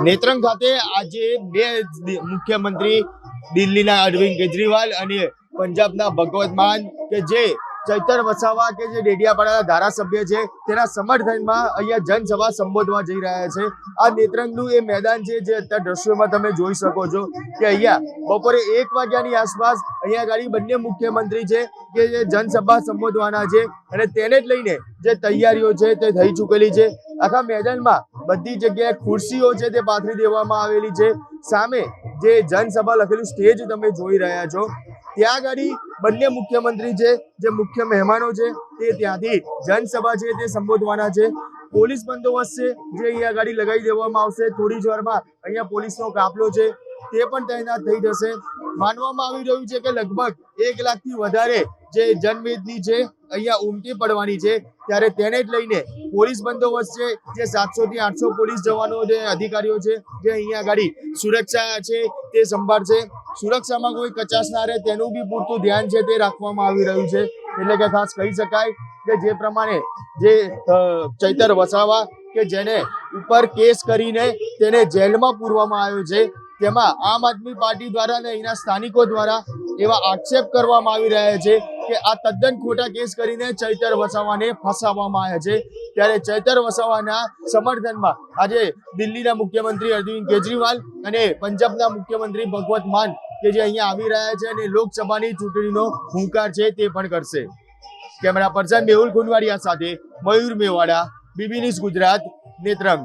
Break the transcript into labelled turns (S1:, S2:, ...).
S1: નેત્રંગ ખાતે આજે બે મુખ્યમંત્રી દિલ્હીના અરવિંદ કેજરીવાલ અને પંજાબના ભગવત માન કે જે ચૈતર વસાવા કે જે ડેડિયાપાડાના ધારાસભ્ય છે, તેના સમર્થનમાં અહીંયા જનસભા સંબોધવા જઈ રહ્યા છે. આ નેત્રંગનું એ મેદાન છે જે અત્યારે દ્રશ્યોમાં તમે જોઈ શકો છો કે અહીંયા બપોરે એક વાગ્યાની આસપાસ અહીંયા ગાડી બંને મુખ્યમંત્રી છે કે જે જનસભા સંબોધવાના છે અને તેને જ લઈને જે તૈયારીઓ છે તે થઈ ચૂકેલી છે. આખા મેદાનમાં બધી જગ્યાએ ખુરશીઓ છે તે પાથરી દેવામાં આવેલી છે. સામે જે જનસભા લખેલું સ્ટેજ તમે જોઈ રહ્યા છો, ત્યાં આગળ બંને મુખ્યમંત્રી છે, જે મુખ્ય મહેમાનો છે, તે ત્યાંથી જનસભા છે તે સંબોધવાના છે. પોલીસ બંદોબસ્ત છે, જે અહીંયા ગાડી લગાવી દેવામાં આવશે. થોડી જ વારમાં અહીંયા પોલીસનો કાફલો છે, તે પણ તૈનાત થઈ જશે. માનવામાં આવી રહ્યું છે કે લગભગ એક લાખથી વધારે જે જનમેદની છે, અહીંયા ઉમટી પડવાની છે, ત્યારે તેને જ લઈને પોલીસ બંદોબસ્ત છે, જે સાતસો થી આઠસો પોલીસ જવાનો જે અધિકારીઓ છે, જે અહીંયા આગળ સુરક્ષા છે, તે સંભાળશે સુરક્ષામાં કોઈ કચાશ ના રહે, તેનું બી પૂરતું ધ્યાન છે, તે રાખવામાં આવી રહ્યું છે. એટલે કે ખાસ કહી શકાય કે જે પ્રમાણે જે ચૈતર વસાવા કે જેને ઉપર કેસ કરીને તેને જેલમાં પૂરવામાં આવ્યો છે, તેમાં આમ આદમી પાર્ટી દ્વારા અને અહીંના સ્થાનિકો દ્વારા એવા આક્ષેપ કરવામાં આવી રહ્યા છે કે આ તદ્દન ખોટા કેસ કરીને ચૈતર વસાવાને ફસાવવામાં આવ્યા છે. ત્યારે ચૈતર વસાવાના સમર્થનમાં આજે દિલ્હીના મુખ્યમંત્રી અરવિંદ કેજરીવાલ અને પંજાબના મુખ્યમંત્રી ભગવત માન કે જે અહીંયા આવી રહ્યા છે અને લોકસભાની ચૂંટણીનો હુંકાર છે તે પણ કરશે. કેમેરા પર્સન મેહુલ ગુનવાડિયા સાથે મયુર મેવાડા, બીબી ન્યૂઝ ગુજરાત, નેત્રંગ.